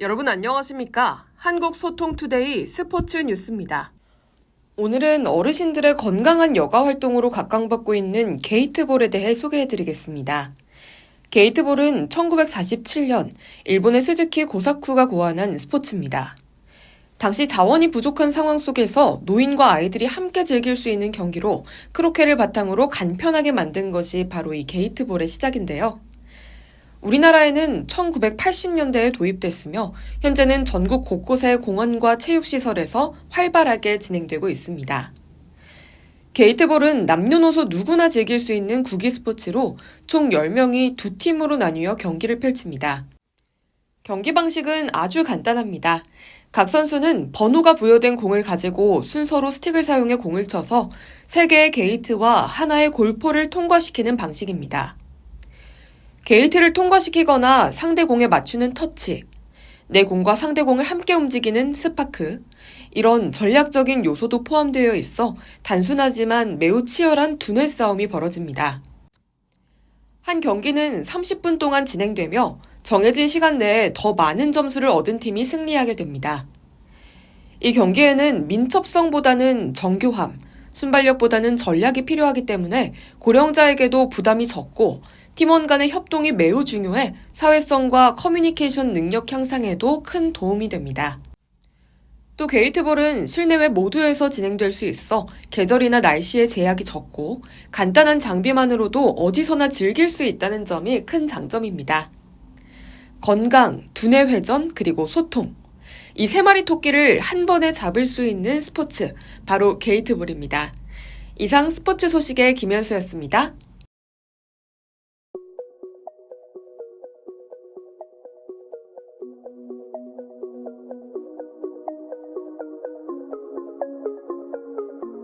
여러분 안녕하십니까? 한국소통투데이 스포츠 뉴스입니다. 오늘은 어르신들의 건강한 여가 활동으로 각광받고 있는 게이트볼에 대해 소개해드리겠습니다. 게이트볼은 1947년 일본의 스즈키 고사쿠가 고안한 스포츠입니다. 당시 자원이 부족한 상황 속에서 노인과 아이들이 함께 즐길 수 있는 경기로 크로케를 바탕으로 간편하게 만든 것이 바로 이 게이트볼의 시작인데요. 우리나라에는 1980년대에 도입됐으며 현재는 전국 곳곳의 공원과 체육시설에서 활발하게 진행되고 있습니다. 게이트볼은 남녀노소 누구나 즐길 수 있는 구기 스포츠로 총 10명이 두 팀으로 나뉘어 경기를 펼칩니다. 경기 방식은 아주 간단합니다. 각 선수는 번호가 부여된 공을 가지고 순서로 스틱을 사용해 공을 쳐서 3개의 게이트와 하나의 골포를 통과시키는 방식입니다. 게이트를 통과시키거나 상대 공에 맞추는 터치, 내 공과 상대 공을 함께 움직이는 스파크, 이런 전략적인 요소도 포함되어 있어 단순하지만 매우 치열한 두뇌 싸움이 벌어집니다. 한 경기는 30분 동안 진행되며 정해진 시간 내에 더 많은 점수를 얻은 팀이 승리하게 됩니다. 이 경기에는 민첩성보다는 정교함, 순발력보다는 전략이 필요하기 때문에 고령자에게도 부담이 적고 팀원 간의 협동이 매우 중요해 사회성과 커뮤니케이션 능력 향상에도 큰 도움이 됩니다. 또 게이트볼은 실내외 모두에서 진행될 수 있어 계절이나 날씨에 제약이 적고 간단한 장비만으로도 어디서나 즐길 수 있다는 점이 큰 장점입니다. 건강, 두뇌 회전, 그리고 소통. 이 세 마리 토끼를 한 번에 잡을 수 있는 스포츠, 바로 게이트볼입니다. 이상 스포츠 소식의 김현수였습니다.